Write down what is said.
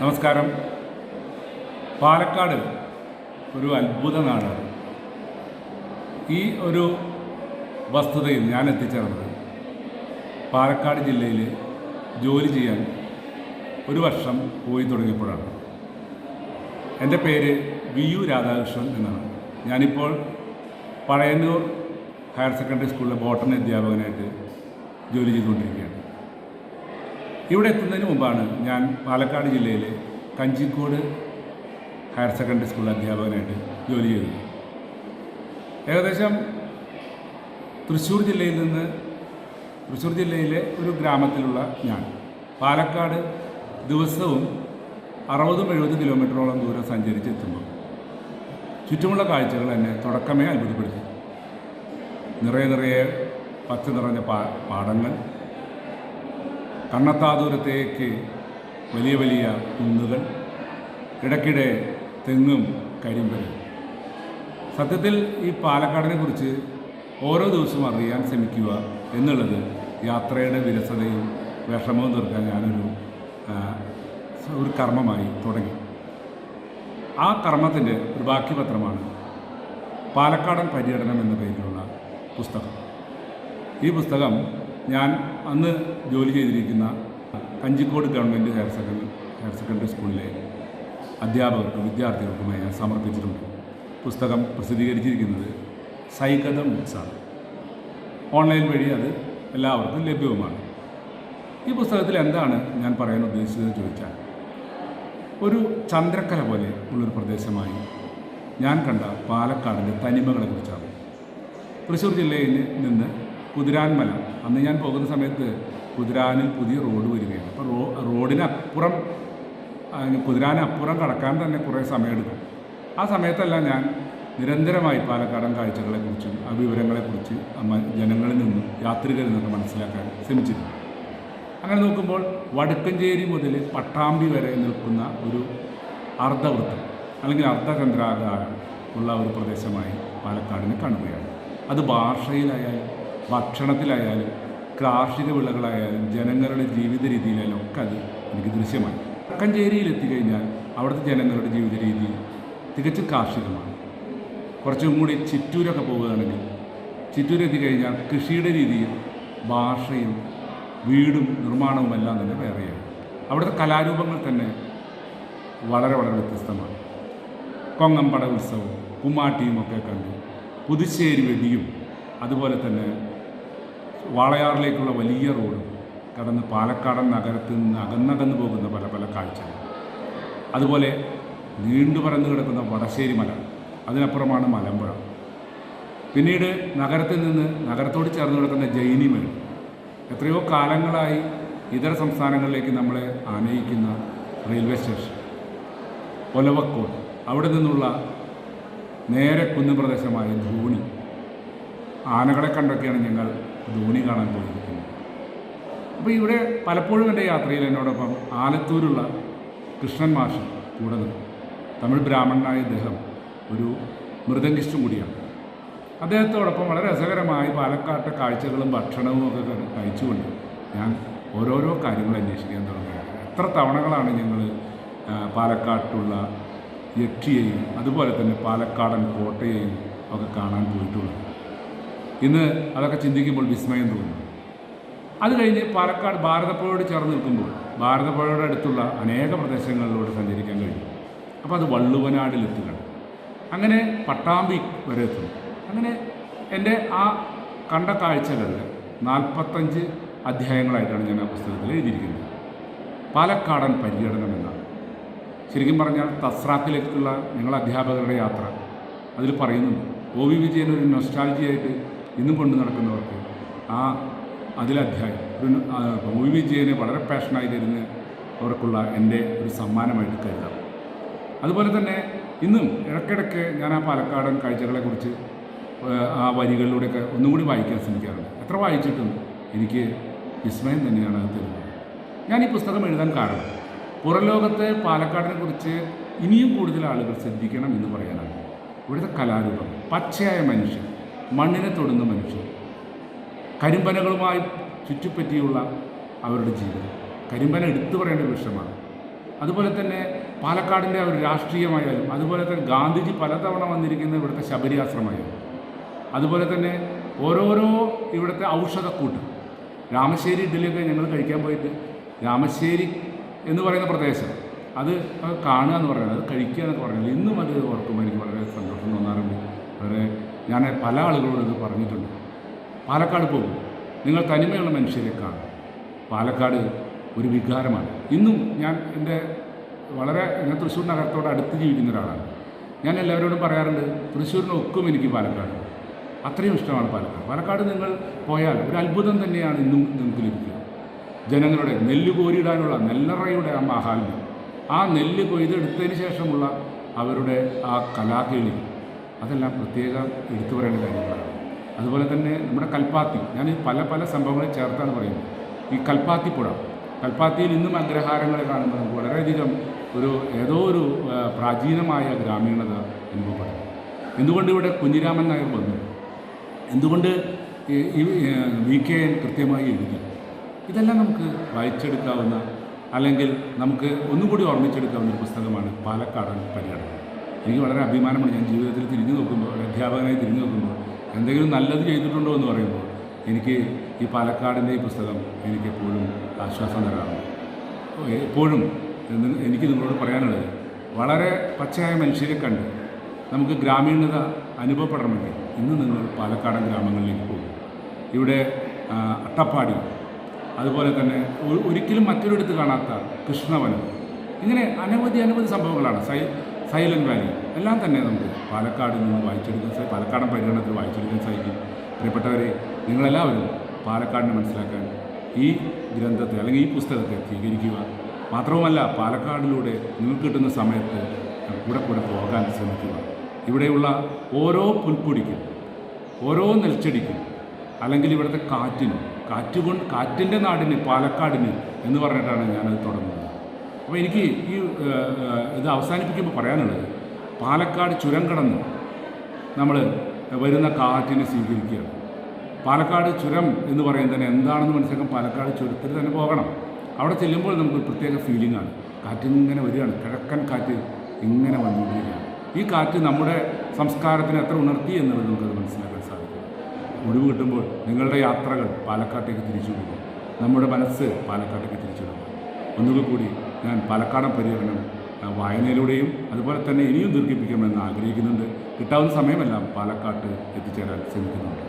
നമസ്കാരം. പാലക്കാട് ഒരു അത്ഭുത നാടാണ്. ഈ ഒരു വസ്തുതയിൽ ഞാൻ എത്തിച്ചേർന്നത് പാലക്കാട് ജില്ലയിൽ ജോലി ചെയ്യാൻ ഒരു വർഷം പോയി തുടങ്ങിയപ്പോഴാണ്. എന്റെ പേര് വി യു രാധാകൃഷ്ണൻ എന്നാണ്. ഞാനിപ്പോൾ പഴയന്നൂർ ഹയർ സെക്കൻഡറി സ്കൂളിലെ ബോട്ടണി അധ്യാപകനായിട്ട് ജോലി ചെയ്തുകൊണ്ടിരിക്കുകയാണ്. ഇവിടെ എത്തുന്നതിന് മുമ്പാണ് ഞാൻ പാലക്കാട് ജില്ലയിലെ കഞ്ചിക്കോട് ഹയർ സെക്കൻഡറി സ്കൂൾ അധ്യാപകനായിട്ട് ജോലി ചെയ്തത്. ഏകദേശം തൃശ്ശൂർ ജില്ലയിൽ നിന്ന് തൃശ്ശൂർ ജില്ലയിലെ ഒരു ഗ്രാമത്തിലുള്ള ഞാൻ. പാലക്കാട് ദിവസവും അറുപതും എഴുപത് കിലോമീറ്ററോളം ദൂരം സഞ്ചരിച്ചെത്തുമ്പോൾ ചുറ്റുമുള്ള കാഴ്ചകൾ എന്നെ തുടക്കമേ അത്ഭുതപ്പെടുത്തി. നിറയെ നിറയെ പച്ച നിറഞ്ഞ പാടങ്ങൾ കണ്ണത്താ ദൂരത്തേക്ക് വലിയ വലിയ കുന്നുകൾ ഇടയ്ക്കിടെ തെങ്ങും കരിമ്പലും. സത്യത്തിൽ ഈ പാലക്കാടിനെ കുറിച്ച് ഓരോ ദിവസവും അറിയാൻ ശ്രമിക്കുക എന്നുള്ളത് യാത്രയുടെ വിരസതയും വിഷമവും തീർക്കാൻ ഞാനൊരു ഒരു കർമ്മമായി തുടങ്ങി. ആ കർമ്മത്തിന്റെ ഒരു ബാക്കി പത്രമാണ് പാലക്കാടൻ പര്യടനം എന്ന പേരിലുള്ള പുസ്തകം. ഈ പുസ്തകം ഞാൻ അന്ന് ജോലി ചെയ്തിരിക്കുന്ന Kanjikode government higher secondary higher secondary സ്കൂളിലെ അധ്യാപകർക്കും വിദ്യാർത്ഥികൾക്കുമായി ഞാൻ സമർപ്പിച്ചിട്ടുണ്ട്. പുസ്തകം പ്രസിദ്ധീകരിച്ചിരിക്കുന്നത് സൈകഥ ബുക്സാണ് ഓൺലൈൻ വഴി അത് എല്ലാവർക്കും ലഭ്യവുമാണ്. ഈ പുസ്തകത്തിൽ എന്താണ് ഞാൻ പറയാൻ ഉദ്ദേശിച്ചതെന്ന് ചോദിച്ചാൽ ഒരു ചന്ദ്രക്കല പോലെ ഉള്ളൊരു പ്രദേശമായി ഞാൻ കണ്ട പാലക്കാടിന്റെ തനിമകളെക്കുറിച്ചാണ്. തൃശ്ശൂർ ജില്ലയിൽ നിന്ന് കുതിരാൻമല അന്ന് ഞാൻ പോകുന്ന സമയത്ത് കുതിരാനിൽ പുതിയ റോഡ് വരികയാണ്. അപ്പോൾ റോ റോഡിനപ്പുറം കുതിരാനപ്പുറം കടക്കാൻ തന്നെ കുറേ സമയമെടുക്കും. ആ സമയത്തെല്ലാം ഞാൻ നിരന്തരമായി പാലക്കാടൻ കാഴ്ചകളെക്കുറിച്ചും ആ വിവരങ്ങളെക്കുറിച്ച് ജനങ്ങളിൽ നിന്നും യാത്രികരിൽ നിന്നൊക്കെ മനസ്സിലാക്കാൻ ശ്രമിച്ചിരുന്നു. അങ്ങനെ നോക്കുമ്പോൾ വടക്കഞ്ചേരി മുതൽ പട്ടാമ്പി വരെ നിൽക്കുന്ന ഒരു അർദ്ധവൃത്തം അല്ലെങ്കിൽ അർദ്ധചന്ദ്രാകാരം ഉള്ള ഒരു പ്രദേശമായി പാലക്കാടിനെ കാണുകയാണ്. അത് ഭാഷയിലായാലും ഭക്ഷണത്തിലായാലും കാർഷിക വിളകളായാലും ജനങ്ങളുടെ ജീവിത രീതിയിലായാലും ഒക്കെ അത് എനിക്ക് ദൃശ്യമായി വടക്കഞ്ചേരിയിൽ എത്തിക്കഴിഞ്ഞാൽ അവിടുത്തെ ജനങ്ങളുടെ ജീവിത രീതി തികച്ചും കാർഷികമാണ്. കുറച്ചും കൂടി ചിറ്റൂരൊക്കെ പോവുകയാണെങ്കിൽ ചിറ്റൂർ എത്തിക്കഴിഞ്ഞാൽ കൃഷിയുടെ രീതിയും ഭാഷയും വീടും നിർമ്മാണവും എല്ലാം തന്നെ വേറെയാണ്. അവിടുത്തെ കലാരൂപങ്ങൾ തന്നെ വളരെ വളരെ വ്യത്യസ്തമാണ്. കൊങ്ങമ്പട ഉത്സവം കുമ്മാട്ടിയും ഒക്കെ കണ്ടു പുതുശ്ശേരി വെടിയും അതുപോലെ തന്നെ വാളയാറിലേക്കുള്ള വലിയ റോഡും കടന്ന് പാലക്കാടൻ നഗരത്തിൽ നിന്ന് അകന്നകന്ന് പോകുന്ന പല പല കാഴ്ചകൾ. അതുപോലെ നീണ്ടു പരന്നു കിടക്കുന്ന വടശ്ശേരി മല അതിനപ്പുറമാണ് മലമ്പുഴ. പിന്നീട് നഗരത്തിൽ നിന്ന് നഗരത്തോട് ചേർന്ന് കിടക്കുന്ന ജൈനിമേൾ എത്രയോ കാലങ്ങളായി ഇതര സംസ്ഥാനങ്ങളിലേക്ക് നമ്മളെ ആനയിക്കുന്ന റെയിൽവേ സ്റ്റേഷൻ. ഒലവക്കോട് അവിടെ നിന്നുള്ള നേരെ കുന്നുപ്രദേശമായ ധോണി. ആനകളെ കണ്ടൊക്കെയാണ് ഞങ്ങൾ ധോണി കാണാൻ പോയിരിക്കുന്നത് അപ്പോൾ ഇവിടെ പലപ്പോഴും എന്റെ യാത്രയിൽ എന്നോടൊപ്പം ആലത്തൂരുള്ള കൃഷ്ണൻ മാഷൻ കൂടെ നിന്നു തമിഴ് ബ്രാഹ്മണനായ ഇദ്ദേഹം ഒരു മൃദംഗിസ്റ്റും കൂടിയാണ്. അദ്ദേഹത്തോടൊപ്പം വളരെ രസകരമായി പാലക്കാട്ടെ കാഴ്ചകളും ഭക്ഷണവും ഒക്കെ കഴിച്ചുകൊണ്ട് ഞാൻ ഓരോരോ കാര്യങ്ങൾ അന്വേഷിക്കാൻ തുടങ്ങുകയാണ്. എത്ര തവണകളാണ് ഞങ്ങൾ പാലക്കാട്ടുള്ള യക്ഷിയെയും അതുപോലെ തന്നെ പാലക്കാടൻ കോട്ടയെയും ഒക്കെ കാണാൻ പോയിട്ടുള്ളത്? ഇന്ന് അതൊക്കെ ചിന്തിക്കുമ്പോൾ വിസ്മയം തോന്നുന്നു അത് കഴിഞ്ഞ് പാലക്കാട് ഭാരതപ്പുഴയോട് ചേർന്ന് നിൽക്കുമ്പോൾ ഭാരതപ്പുഴയുടെ അടുത്തുള്ള അനേക പ്രദേശങ്ങളിലൂടെ സഞ്ചരിക്കാൻ കഴിയും. അപ്പോൾ അത് വള്ളുവനാടിലെത്തുകയാണ് അങ്ങനെ പട്ടാമ്പി വരെ എത്തുന്നു അങ്ങനെ എന്റെ ആ കണ്ട കാഴ്ചകളിൽ നാൽപ്പത്തഞ്ച് അധ്യായങ്ങളായിട്ടാണ് ഞാൻ ആ പുസ്തകത്തിൽ എഴുതിയിരിക്കുന്നത്. പാലക്കാടൻ പര്യടനം എന്നാണ്. ശരിക്കും പറഞ്ഞാൽ തസ്രാക്കിലേക്കുള്ള ഞങ്ങൾ അധ്യാപകരുടെ യാത്ര. അതിൽ പറയുന്നുണ്ട് ഒ വി വിജയൻ ഒരു നൊസ്റ്റാൾജിയായിട്ട് ഇന്നും കൊണ്ടു നടക്കുന്നവർക്ക് ആ അതിലധ്യായം ഒരു വിജയനെ വളരെ പാഷനായി തരുന്ന അവർക്കുള്ള എന്റെ ഒരു സമ്മാനമായിട്ട് കരുതാം. അതുപോലെ തന്നെ ഇന്നും ഇടയ്ക്കിടയ്ക്ക് ഞാൻ ആ പാലക്കാടൻ കാഴ്ചകളെക്കുറിച്ച് കുറിച്ച് ആ വരികളിലൂടെയൊക്കെ ഒന്നും കൂടി വായിക്കാൻ ശ്രമിക്കാറുണ്ട്. എത്ര വായിച്ചിട്ടും എനിക്ക് വിസ്മയം തന്നെയാണ് അത് തരുന്നത്. ഞാൻ ഈ പുസ്തകം എഴുതാൻ കാരണം പുറം ലോകത്തെ പാലക്കാടിനെ കുറിച്ച് ഇനിയും കൂടുതൽ ആളുകൾ ശ്രദ്ധിക്കണം എന്ന് പറയാനാണ്. ഇവിടുത്തെ കലാരൂപം പച്ചയായ മനുഷ്യൻ. മണ്ണിനെ തൊടുന്ന മനുഷ്യർ കരിമ്പനകളുമായി ചുറ്റിപ്പറ്റിയുള്ള അവരുടെ ജീവിതം. കരിമ്പന എടുത്തു പറയേണ്ട ഒരു വിഷയമാണ്. അതുപോലെ തന്നെ പാലക്കാടിന്റെ ഒരു രാഷ്ട്രീയമായാലും അതുപോലെ തന്നെ ഗാന്ധിജി പലതവണ വന്നിരിക്കുന്ന ഇവിടുത്തെ ശബരി ആശ്രമമായാലും അതുപോലെ തന്നെ ഓരോരോ ഇവിടുത്തെ ഔഷധക്കൂട്ട്. രാമശ്ശേരി ഇഡ്ഡലിയൊക്കെ ഞങ്ങൾ കഴിക്കാൻ പോയിട്ട് രാമശ്ശേരി എന്ന് പറയുന്ന പ്രദേശം അത് കാണുക എന്ന് പറയുന്നത് അത് കഴിക്കുക എന്നൊക്കെ പറയുന്നത് ഇന്നും അത് ഓർക്കുമ്പോൾ എനിക്ക് വളരെ സന്തോഷം തോന്നാറുണ്ട്. വളരെ ഞാൻ പല ആളുകളോട് ഇത് പറഞ്ഞിട്ടുണ്ട്. പാലക്കാട് പോകും. നിങ്ങൾ തനിമയുള്ള മനുഷ്യരെ കാണും. പാലക്കാട് ഒരു വികാരമാണ്. ഇന്നും ഞാൻ എന്റെ വളരെ ഞാൻ തൃശ്ശൂർ നഗരത്തോട് അടുത്ത് ജീവിക്കുന്ന ഒരാളാണ്. ഞാൻ എല്ലാവരോടും പറയാറുണ്ട് തൃശ്ശൂരിനൊക്കും എനിക്ക് പാലക്കാട്. അത്രയും ഇഷ്ടമാണ് പാലക്കാട്. പാലക്കാട് നിങ്ങൾ പോയാൽ ഒരു അത്ഭുതം തന്നെയാണ് ഇന്നും നിങ്ങൾക്ക് ലഭിക്കുക. ജനങ്ങളുടെ നെല്ല് കോരിയിടാനുള്ള നെല്ലറയുടെ ആ മഹാത്മ്യം ആ നെല്ല് കൊയ്തെടുത്തതിന് ശേഷമുള്ള അവരുടെ ആ കലാകേളി അതെല്ലാം പ്രത്യേക എടുത്തു പറയേണ്ട കാര്യങ്ങളാണ്. അതുപോലെ തന്നെ നമ്മുടെ കൽപ്പാത്തി. ഞാൻ പല പല സംഭവങ്ങളെ ചേർത്താണ് പറയുന്നത്. ഈ കൽപ്പാത്തി പുഴ. കൽപ്പാത്തിയിൽ ഇന്നും അഗ്രഹാരങ്ങളെ കാണുമ്പോൾ നമുക്ക് വളരെയധികം ഒരു ഏതോ ഒരു പ്രാചീനമായ ഗ്രാമീണത അനുഭവപ്പെടുന്നു. എന്തുകൊണ്ട് ഇവിടെ കുഞ്ഞിരാമൻ നായർ വന്നു? എന്തുകൊണ്ട് ഈ, വി കെ എൻ കൃത്യമായി എഴുതി? ഇതെല്ലാം നമുക്ക് വായിച്ചെടുക്കാവുന്ന അല്ലെങ്കിൽ നമുക്ക് ഒന്നുകൂടി ഓർമ്മിച്ചെടുക്കാവുന്ന ഒരു പുസ്തകമാണ് പാലക്കാടൻ പര്യടനം. എനിക്ക് വളരെ അഭിമാനമാണ് ഞാൻ ജീവിതത്തിൽ തിരിഞ്ഞു നോക്കുമ്പോൾ അധ്യാപകനായി തിരിഞ്ഞു നോക്കുമ്പോൾ എന്തെങ്കിലും നല്ലത് ചെയ്തിട്ടുണ്ടോ എന്ന് പറയുമ്പോൾ എനിക്ക് ഈ പാലക്കാടിന്റെ ഈ പുസ്തകം എനിക്കെപ്പോഴും ആശ്വാസം തരാറുണ്ട്. എപ്പോഴും എനിക്ക് നിങ്ങളോട് പറയാനുള്ളത് വളരെ പച്ചയായ മനുഷ്യരെ കണ്ട് നമുക്ക് ഗ്രാമീണത അനുഭവപ്പെടണമെങ്കിൽ ഇന്ന് നിങ്ങൾ പാലക്കാടൻ ഗ്രാമങ്ങളിലേക്ക് പോകും. ഇവിടെ അട്ടപ്പാടി അതുപോലെ തന്നെ ഒരിക്കലും മറ്റൊരിടത്ത് കാണാത്ത കൃഷ്ണവനം ഇങ്ങനെ അനവധി അനവധി സംഭവങ്ങളാണ്. സൈ സൈലന്റ് വാലി എല്ലാം തന്നെ നമുക്ക്. പാലക്കാട് നിന്ന് വായിച്ചെടുക്കാൻ പാലക്കാടൻ പര്യടനത്തിൽ വായിച്ചെടുക്കാൻ സാധിക്കും പ്രിയപ്പെട്ടവരെ നിങ്ങളെല്ലാവരും പാലക്കാടിനെ മനസ്സിലാക്കാൻ ഈ ഗ്രന്ഥത്തെ അല്ലെങ്കിൽ ഈ പുസ്തകത്തെ സ്വീകരിക്കുക. മാത്രവുമല്ല പാലക്കാടിലൂടെ നിങ്ങൾക്ക് കിട്ടുന്ന സമയത്ത് കൂടെ കൂടെ പോകാൻ ശ്രമിക്കുക. ഇവിടെയുള്ള ഓരോ പുൽപ്പൊടിക്കും ഓരോ നെൽച്ചെടിക്കും അല്ലെങ്കിൽ ഇവിടുത്തെ കാറ്റിനും കാറ്റുകൊണ്ട് കാറ്റിന്റെ നാടിന് പാലക്കാടിന് എന്ന് പറഞ്ഞിട്ടാണ് ഞാനത് തുടങ്ങുന്നത്. അപ്പോൾ എനിക്ക് ഈ ഇത് അവസാനിപ്പിക്കുമ്പോൾ പറയാനുള്ളത് പാലക്കാട് ചുരം കടന്ന് നമ്മൾ വരുന്ന കാറ്റിനെ സ്വീകരിക്കുകയാണ്. പാലക്കാട് ചുരം എന്ന് പറയുന്നത് തന്നെ എന്താണെന്ന് മനസ്സിലാക്കാൻ പാലക്കാട് ചുരത്തിൽ തന്നെ പോകണം. അവിടെ ചെല്ലുമ്പോൾ നമുക്ക് പ്രത്യേക ഫീലിംഗാണ് കാറ്റിങ്ങനെ വരികയാണ്. കിഴക്കൻ കാറ്റ് ഇങ്ങനെ വന്നുകൊണ്ടിരിക്കുകയാണ്. ഈ കാറ്റ് നമ്മുടെ സംസ്കാരത്തിന് എത്ര ഉണർത്തി എന്നുള്ളത് നമുക്കത് മനസ്സിലാക്കാൻ സാധിക്കും. ഒഴിവ് കിട്ടുമ്പോൾ നിങ്ങളുടെ യാത്രകൾ പാലക്കാട്ടേക്ക് തിരിച്ചു വിടുക നമ്മുടെ മനസ്സ് പാലക്കാട്ടേക്ക് തിരിച്ചു വിടുക ഒന്നുകൂടി കൂടി ഞാൻ പാലക്കാടൻ പര്യടനം വായനയിലൂടെയും അതുപോലെ തന്നെ ഇനിയും ദീർഘിപ്പിക്കണമെന്ന് ആഗ്രഹിക്കുന്നുണ്ട്. കിട്ടാവുന്ന സമയമെല്ലാം പാലക്കാട്ട് എത്തിച്ചേരാൻ ശ്രമിക്കുന്നുണ്ട്.